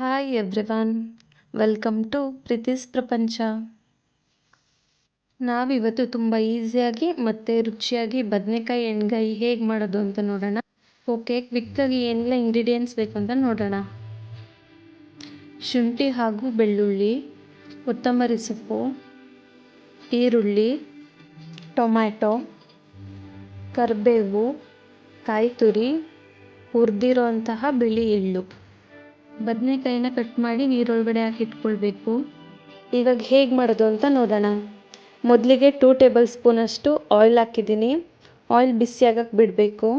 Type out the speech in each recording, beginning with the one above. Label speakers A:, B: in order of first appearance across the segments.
A: Hi everyone welcome to Preethi's ಪ್ರಪಂಚ ನಾವಿವತ್ತು ತುಂಬ ಈಸಿಯಾಗಿ ಮತ್ತು ರುಚಿಯಾಗಿ ಬದನೆಕಾಯಿ ಎಣ್ಗಾಯಿ ಹೇಗೆ ಮಾಡೋದು ಅಂತ ನೋಡೋಣ. ಓಕೆ ಕ್ವಿಕ್ಕಾಗಿ ಏನೆಲ್ಲ ಇಂಗ್ರೀಡಿಯೆಂಟ್ಸ್ ಬೇಕು ಅಂತ ನೋಡೋಣ. ಶುಂಠಿ ಹಾಗೂ ಬೆಳ್ಳುಳ್ಳಿ, ಕೊತ್ತಂಬರಿ ಸೊಪ್ಪು, ಈರುಳ್ಳಿ, ಟೊಮ್ಯಾಟೊ, ಕರಿಬೇವು ಕಾಯಿ ತುರಿ ಹುರಿದಿರೋಂತಹ ಬಿಳಿ ಎಳ್ಳು. ಬದನೆಕಾಯಿನ ಕಟ್ ಮಾಡಿ ನೀರೊಳಗಡೆ ಹಾಕಿ ಇಟ್ಕೊಳ್ಬೇಕು. ಇವಾಗ ಹೇಗೆ ಮಾಡೋದು ಅಂತ ನೋಡೋಣ. ಮೊದಲಿಗೆ ಟೂ ಟೇಬಲ್ ಸ್ಪೂನಷ್ಟು ಆಯಿಲ್ ಹಾಕಿದ್ದೀನಿ. ಆಯಿಲ್ ಬಿಸಿ ಆಗಕ್ಕೆ ಬಿಡಬೇಕು.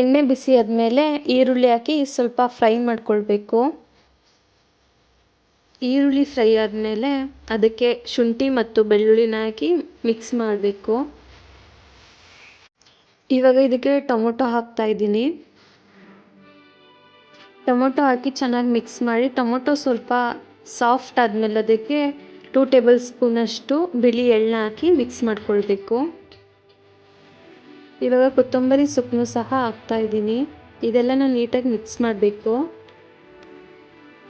A: ಎಣ್ಣೆ ಬಿಸಿ ಆದಮೇಲೆ ಈರುಳ್ಳಿ ಹಾಕಿ ಸ್ವಲ್ಪ ಫ್ರೈ ಮಾಡ್ಕೊಳ್ಬೇಕು. ಈರುಳ್ಳಿ ಫ್ರೈ ಆದಮೇಲೆ ಅದಕ್ಕೆ ಶುಂಠಿ ಮತ್ತು ಬೆಳ್ಳುಳ್ಳಿನ ಹಾಕಿ ಮಿಕ್ಸ್ ಮಾಡಬೇಕು. ಇವಾಗ ಇದಕ್ಕೆ ಟೊಮೊಟೊ ಹಾಕ್ತಾ ಇದ್ದೀನಿ. ಟೊಮೊಟೊ ಹಾಕಿ ಚೆನ್ನಾಗಿ ಮಿಕ್ಸ್ ಮಾಡಿ, ಟೊಮೊಟೊ ಸ್ವಲ್ಪ ಸಾಫ್ಟ್ ಆದಮೇಲೆ ಅದಕ್ಕೆ ಟೂ ಟೇಬಲ್ ಸ್ಪೂನಷ್ಟು ಬಿಳಿ ಎಳ್ಳ ಹಾಕಿ ಮಿಕ್ಸ್ ಮಾಡ್ಕೊಳ್ಬೇಕು. ಇವಾಗ ಕೊತ್ತಂಬರಿ ಸೊಪ್ಪನ್ನು ಸಹ ಹಾಕ್ತಾ ಇದ್ದೀನಿ. ನಾನು ನೀಟಾಗಿ ಮಿಕ್ಸ್ ಮಾಡಬೇಕು.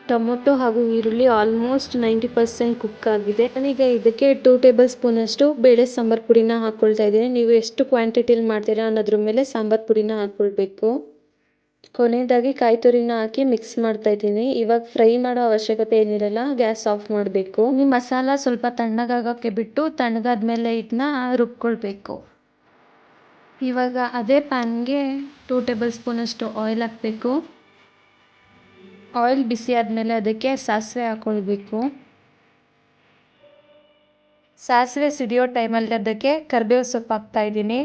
A: ಟೊಮೊಟೊ ಹಾಗೂ ಈರುಳ್ಳಿ ಆಲ್ಮೋಸ್ಟ್ ನೈಂಟಿ ಪರ್ಸೆಂಟ್ ಕುಕ್ ಆಗಿದೆ. ನಾನೀಗ ಇದಕ್ಕೆ ಟೂ ಟೇಬಲ್ ಸ್ಪೂನಷ್ಟು ಬೇಳೆ ಸಾಂಬಾರು ಪುಡಿನ ಹಾಕ್ಕೊಳ್ತಾ ಇದ್ದೀನಿ. ನೀವು ಎಷ್ಟು ಕ್ವಾಂಟಿಟಿಲಿ ಮಾಡ್ತೀರಾ ಅನ್ನೋದ್ರ ಮೇಲೆ ಸಾಂಬಾರು ಪುಡಿನ ಹಾಕ್ಕೊಳ್ಬೇಕು ಕೊನೆಯದಾಗಿ ಕಾಯಿ ತುರಿನ ಹಾಕಿ ಮಿಕ್ಸ್ ಮಾಡ್ತಾ ಇದ್ದೀನಿ. ಇವಾಗ ಫ್ರೈ ಮಾಡೋ ಅವಶ್ಯಕತೆ ಏನಿರಲ್ಲ ಗ್ಯಾಸ್ ಆಫ್ ಮಾಡಬೇಕು. ಈ ಮಸಾಲ ಸ್ವಲ್ಪ ತಣ್ಣಗಾಗೋಕ್ಕೆ ಬಿಟ್ಟು ತಣ್ಣಗಾದ್ಮೇಲೆ ಇದನ್ನ ರುಬ್ಕೊಳ್ಬೇಕು. ಇವಾಗ ಅದೇ ಪ್ಯಾನ್ಗೆ ಟೂ ಟೇಬಲ್ ಸ್ಪೂನಷ್ಟು ಆಯಿಲ್ ಹಾಕಬೇಕು. ಆಯಿಲ್ ಬಿಸಿ ಆದಮೇಲೆ ಅದಕ್ಕೆ ಸಾಸಿವೆ ಹಾಕ್ಕೊಳ್ಬೇಕು ಸಾಸಿವೆ ಸಿಡಿಯೋ ಟೈಮಲ್ಲಿ ಅದಕ್ಕೆ ಕರಿಬೇವು ಸೊಪ್ಪು ಹಾಕ್ತಾ ಇದ್ದೀನಿ.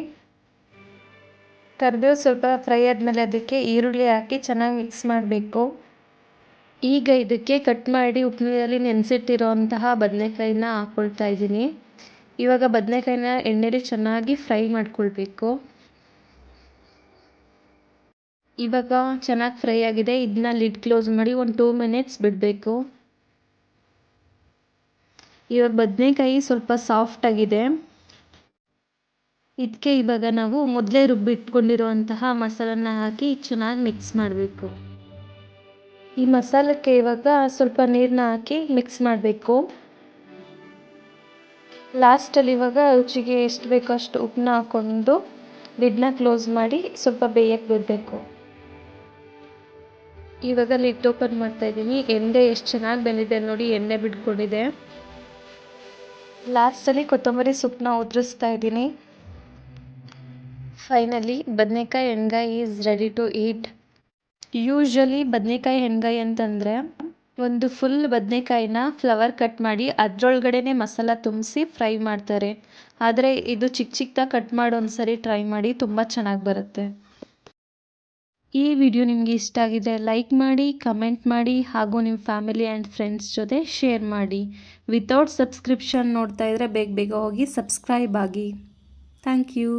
A: ಕರಿಬೇವು ಸ್ವಲ್ಪ ಫ್ರೈ ಆದಮೇಲೆ ಅದಕ್ಕೆ ಈರುಳ್ಳಿ ಹಾಕಿ ಚೆನ್ನಾಗಿ ಮಿಕ್ಸ್ ಮಾಡಬೇಕು. ಈಗ ಇದಕ್ಕೆ ಕಟ್ ಮಾಡಿ ಉಪ್ಪಿನಲ್ಲಿ ನೆನೆಸಿಟ್ಟಿರೋ ಅಂತಹ ಬದನೇಕಾಯಿನ ಹಾಕ್ಕೊಳ್ತಾ ಇದ್ದೀನಿ. ಇವಾಗ ಬದನೇಕಾಯಿನ ಎಣ್ಣೆಲಿ ಚೆನ್ನಾಗಿ ಫ್ರೈ ಮಾಡ್ಕೊಳ್ಬೇಕು. ಇವಾಗ ಚೆನ್ನಾಗಿ ಫ್ರೈ ಆಗಿದೆ. ಇದನ್ನ ಲಿಡ್ ಕ್ಲೋಸ್ ಮಾಡಿ ಒಂದು ಟೂ ಮಿನಿಟ್ಸ್ ಬಿಡಬೇಕು. ಇವಾಗ ಬದನೇಕಾಯಿ ಸ್ವಲ್ಪ ಸಾಫ್ಟ್ ಆಗಿದೆ. ಇದಕ್ಕೆ ಇವಾಗ ನಾವು ಮೊದಲೇ ರುಬ್ಬಿಟ್ಕೊಂಡಿರುವಂತಹ ಮಸಾಲನ ಹಾಕಿ ಚೆನ್ನಾಗಿ ಮಿಕ್ಸ್ ಮಾಡಬೇಕು. ಈ ಮಸಾಲಕ್ಕೆ ಇವಾಗ ಸ್ವಲ್ಪ ನೀರನ್ನ ಹಾಕಿ ಮಿಕ್ಸ್ ಮಾಡಬೇಕು. ಲಾಸ್ಟಲ್ಲಿ ಇವಾಗ ರುಚಿಗೆ ಎಷ್ಟು ಬೇಕೋ ಅಷ್ಟು ಉಪ್ಪನ್ನ ಹಾಕ್ಕೊಂಡು ಲಿಡ್ನ ಕ್ಲೋಸ್ ಮಾಡಿ ಸ್ವಲ್ಪ ಬೇಯಕ್ಕೆ ಬಿಡಬೇಕು. ಇವಾಗ ಲಿಡ್ ಓಪನ್ ಮಾಡ್ತಾ ಇದ್ದೀನಿ. ಎಣ್ಣೆ ಎಷ್ಟು ಚೆನ್ನಾಗಿ ಬೆಂದಿದೆ ನೋಡಿ, ಎಣ್ಣೆ ಬಿಟ್ಕೊಂಡಿದೆ. ಲಾಸ್ಟಲ್ಲಿ ಕೊತ್ತಂಬರಿ ಸೊಪ್ಪನ್ನ ಉದುರಿಸ್ತಾ ಇದ್ದೀನಿ. ಫೈನಲಿ ಬದನೇಕಾಯಿ ಎಣ್ಗಾಯಿ is ready to eat usually ಬದನೇಕಾಯಿ ಎಣ್ಗಾಯಿ ಅಂತಂದರೆ ಒಂದು ಫುಲ್ ಬದನೇಕಾಯಿನ ಫ್ಲವರ್ ಕಟ್ ಮಾಡಿ ಅದರೊಳಗಡೆನೆ ಮಸಾಲ ತುಂಬಿಸಿ ಫ್ರೈ ಮಾಡ್ತಾರೆ. ಆದರೆ ಇದು ಚಿಕ್ಕ ಚಿಕ್ಕದಾಗಿ ಕಟ್ ಮಾಡಿ ಒಂದ್ಸರಿ ಟ್ರೈ ಮಾಡಿ ತುಂಬ ಚೆನ್ನಾಗಿ ಬರುತ್ತೆ. ಈ ವಿಡಿಯೋ ನಿಮಗೆ ಇಷ್ಟ ಆಗಿದೆ ಲೈಕ್ ಮಾಡಿ ಕಮೆಂಟ್ ಮಾಡಿ ಹಾಗೂ ನಿಮ್ಮ ಫ್ಯಾಮಿಲಿ ಆ್ಯಂಡ್ ಫ್ರೆಂಡ್ಸ್ ಜೊತೆ ಶೇರ್ ಮಾಡಿ. ವಿತೌಟ್ ಸಬ್ಸ್ಕ್ರಿಪ್ಷನ್ ನೋಡ್ತಾ ಇದ್ದರೆ ಬೇಗ ಬೇಗ ಹೋಗಿ ಸಬ್ಸ್ಕ್ರೈಬ್ ಆಗಿ. Thank you